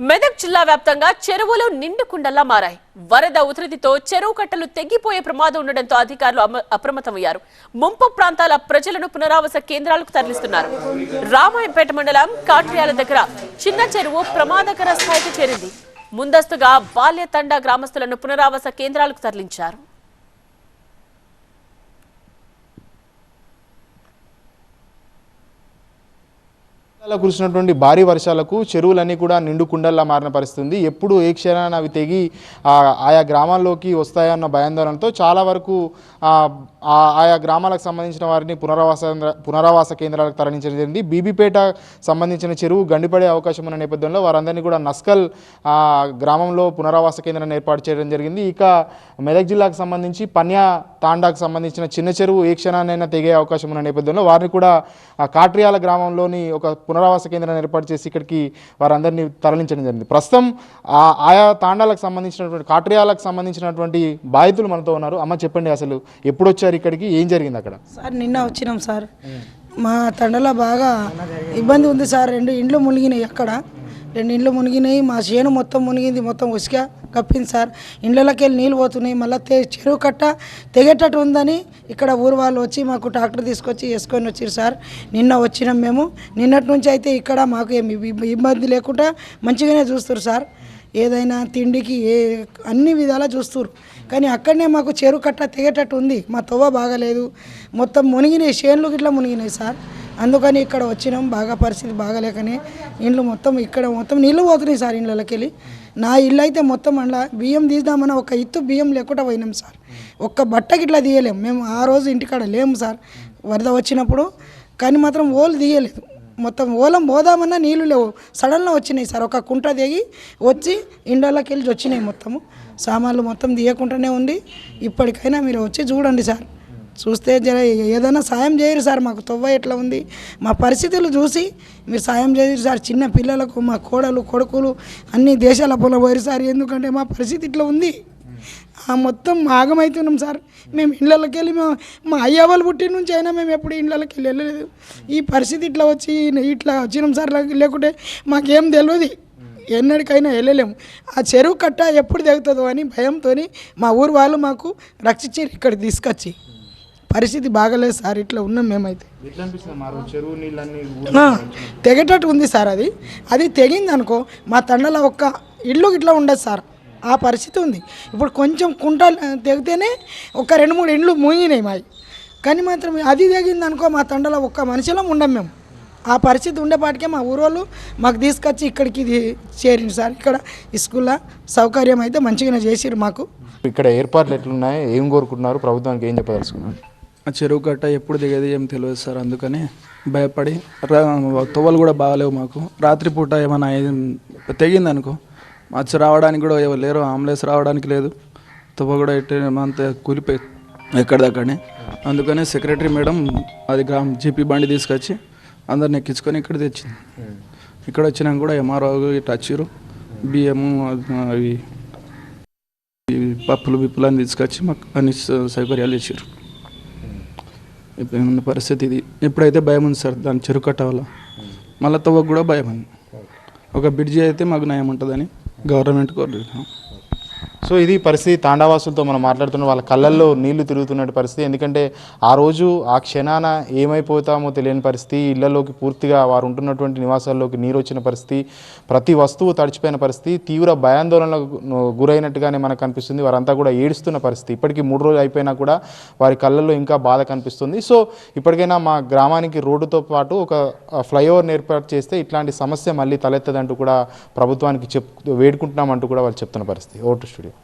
మెదక్ జిల్లా వ్యాప్తంగా చెరువులు నిండుకుండల్లా మారాయి. వరద ఉధృతితో చెరువు కట్టలు తెగిపోయే ప్రమాదం ఉండడంతో అధికారులు అమ- అప్రమత్తమయ్యారు. ముంపు ప్రాంతాల ప్రజలను పునరావాస కేంద్రాలకు తరలిస్తున్నారు. రామాయంపేట మండలం కాట్రియాల దగ్గర చిన్న చెరువు ప్రమాదకర స్థాయికి చేరింది. ముందస్తుగా బాల్యతండ గ్రామస్తులను పునరావాస కేంద్రాలకు తరలించారు. కురిసినటువంటి భారీ వర్షాలకు చెరువులన్నీ కూడా నిండు కుండల్లా మారిన పరిస్థితి ఉంది ఎప్పుడు ఏ క్షణాన్ని అవి తెగి ఆయా గ్రామాల్లోకి వస్తాయన్న భయాందోళనతో చాలా వరకు ఆయా గ్రామాలకు సంబంధించిన వారిని పునరావాస పునరావాస కేంద్రాలకు తరలించడం జరిగింది. బీబీపేట సంబంధించిన చెరువు గండిపడే అవకాశం ఉన్న నేపథ్యంలో వారందరినీ కూడా నస్కల్ ఆ, గ్రామంలో పునరావాస కేంద్రాన్ని ఏర్పాటు చేయడం జరిగింది. ఇక మెదక్ జిల్లాకు సంబంధించి పన్యా తాండాకు సంబంధించిన చిన్న చెరువు ఏ క్షణాన్నైనా తెగే అవకాశం ఉన్న నేపథ్యంలో వారిని కూడా కాట్రియాల గ్రామంలోని ఒక పునర్ పునరావాస కేంద్రాన్ని ఏర్పాటు చేసి ఇక్కడికి వారందరినీ తరలించడం జరిగింది. ప్రస్తుతం ఆ ఆయా తాండాలకు సంబంధించినటువంటి కాట్రియాలకు సంబంధించినటువంటి బాధితులు మనతో ఉన్నారు. అమ్మ చెప్పండి అసలు ఎప్పుడు వచ్చారు ఇక్కడికి? ఏం జరిగింది అక్కడ? సార్ నిన్న వచ్చినాం సార్. మా తండలో బాగా ఇబ్బంది ఉంది సార్. రెండు ఇండ్లు మునిగినాయి అక్కడ. రెండు ఇండ్లు మునిగినాయి మా చేను మొత్తం మునిగింది మొత్తం ఉసుక కప్పింది సార్. ఇండ్లకి వెళ్ళి నీళ్ళు పోతున్నాయి మళ్ళీ తే చెరువు కట్ట తెగేటట్టు ఉందని ఇక్కడ ఊరు వాళ్ళు వచ్చి మాకు ట్రాక్టర్ తీసుకొచ్చి వేసుకొని వచ్చారు సార్. నిన్న వచ్చినాం మేము. నిన్నటి నుంచి అయితే ఇక్కడ మాకు ఏమి ఇబ్బంది లేకుండా మంచిగానే చూస్తారు సార్. ఏదైనా తిండికి ఏ అన్ని విధాలా చూస్తారు కానీ అక్కడనే మాకు చెరువు కట్ట తెగేటట్టు ఉంది. మా తవ్వ బాగాలేదు. మొత్తం మునిగినాయి చేనులు గిట్లా మునిగినాయి సార్. అందుకని ఇక్కడ వచ్చినాం బాగా పరిస్థితి బాగాలేకనే ఇండ్లు మొత్తం ఇక్కడ మొత్తం నీళ్ళు పోతున్నాయి సార్ ఇండ్లకి వెళ్ళి. నా ఇల్లు అయితే మొత్తం అందులో బియ్యం తీద్దామని ఒక ఇత్తు బియ్యం లేకుండా పోయినాం సార్. ఒక్క బట్టకి ఇట్లా తీయలేం. మేము ఆ రోజు ఇంటికాడ లేము సార్. వరద వచ్చినప్పుడు కానీ మాత్రం ఓలు తీయలేదు. మొత్తం ఓలం పోదామన్నా నీళ్ళు లేవు. సడన్గా వచ్చినాయి సార్. ఒక కుంట దిగి వచ్చి ఇండ్లకి వెళ్ళి వచ్చినాయి మొత్తము. సామాన్లు మొత్తం తీయకుండానే ఉంది. ఇప్పటికైనా మీరు వచ్చి చూడండి సార్. చూస్తే జర ఏదైనా సాయం చేయరు సార్. మాకు తొవ్వ ఎట్లా ఉంది? మా పరిస్థితులు చూసి మీరు సాయం చేయరు సార్. చిన్న పిల్లలకు మా కోడలు కొడుకులు అన్ని దేశాల పోయిరు సార్. ఎందుకంటే మా పరిస్థితి ఇట్లా ఉంది. ఆ మొత్తం ఆగమవుతున్నాం సార్. మేము ఇళ్ళకి వెళ్ళి మేము మా అయ్య వాళ్ళు పుట్టిన నుంచి అయినా మేము ఎప్పుడు ఇళ్ళకి వెళ్ళి వెళ్ళలేదు. ఈ పరిస్థితి ఇట్లా వచ్చి ఇట్లా వచ్చినాం సార్. లేకుంటే మాకేం తెలియదు ఎన్నడికైనా వెళ్ళలేము. ఆ చెరువు కట్ట ఎప్పుడు తెగుతుందో అని భయంతో మా ఊరు వాళ్ళు మాకు రక్షించి ఇక్కడ తీసుకొచ్చి. పరిస్థితి బాగలేదు సార్ ఇట్లా ఉన్నాం మేమైతే. తెగేటట్టు ఉంది సార్ అది. అది తెగింది అనుకో మా తండలో ఒక్క ఇల్లు ఇట్లా ఉండదు సార్. ఆ పరిస్థితి ఉంది. ఇప్పుడు కొంచెం కుంట తెగితేనే ఒక రెండు మూడు ఇండ్లు మునిగినాయి మావి కానీ మాత్రం అది తెగింది అనుకో మా తండలో ఒక్క మనిషిలో ఉండం మేము. ఆ పరిస్థితి ఉండేపాటికే మా ఊరోళ్ళు మాకు తీసుకొచ్చి ఇక్కడికి ఇది చేరింది సార్. ఇక్కడ ఈ స్కూల్లో సౌకర్యం అయితే మంచిగానే చేసిరు మాకు. ఇక్కడ ఏర్పాట్లు ఎట్లున్నాయి? ఏం కోరుకుంటున్నారు? ప్రభుత్వానికి ఏం చెప్పదలుచుకున్నారు? ఆ చెరువు కట్ట ఎప్పుడు దిగేది ఏం తెలియదు సార్ అందుకని భయపడి రా- తువ్వలు కూడా బాగాలేవు మాకు. రాత్రిపూట ఏమైనా తెగింది అనుకో మచ్చ రావడానికి కూడా ఎవరు లేరు ఆంబులెన్స్ రావడానికి లేదు తువ్వ కూడా ఎట్టే అంత కూలిపోయి ఎక్కడిదక్కడనే అందుకనే సెక్రటరీ మేడం అది గ్రామ జీపీ బండి తీసుకొచ్చి అందరిని ఎక్కించుకొని ఇక్కడ తెచ్చింది. ఇక్కడ వచ్చినాక కూడా ఎంఆర్ఓ ఇట్లా వచ్చారు బియ్యము అవి పప్పులు బిప్పులు అని తీసుకొచ్చి మాకు అన్ని సౌకర్యాలు ఇచ్చారు ఇప్పుడు ఉన్న పరిస్థితి ఇది. ఇప్పుడైతే భయం ఉంది సార్ దాని చెరుకు కట్ట వల్ల మళ్ళీ తవ్వకు కూడా భయం ఉంది. ఒక బ్రిడ్జి అయితే మాకు నయం ఉంటుందని గవర్నమెంట్ కోరుతున్నాం సో ఇది పరిస్థితి తాండావాసులతో మనం మాట్లాడుతున్న వాళ్ళ కళ్ళల్లో నీళ్ళు తిరుగుతున్నట్టు పరిస్థితి. ఎందుకంటే ఆ రోజు ఆ క్షణాన ఏమైపోతామో తెలియని పరిస్థితి. ఇళ్ళలోకి పూర్తిగా వారు ఉంటున్నటువంటి నివాసాల్లోకి నీరు వచ్చిన పరిస్థితి. ప్రతి వస్తువు తడిచిపోయిన పరిస్థితి. తీవ్ర భయాందోళనలకు గురైనట్టుగానే మనకు కనిపిస్తుంది వారంతా కూడా ఏడుస్తున్న పరిస్థితి. ఇప్పటికీ మూడు రోజులు అయిపోయినా కూడా వారి కళ్ళల్లో ఇంకా బాధ కనిపిస్తుంది. సో ఇప్పటికైనా మా గ్రామానికి రోడ్డుతో పాటు ఒక ఫ్లైఓవర్ ఏర్పాటు చేస్తే ఇట్లాంటి సమస్య మళ్ళీ తలెత్తదంటూ కూడా ప్రభుత్వానికి చెప్ వేడుకుంటున్నామంటూ కూడా వాళ్ళు చెప్తున్న పరిస్థితి. Vote Studio.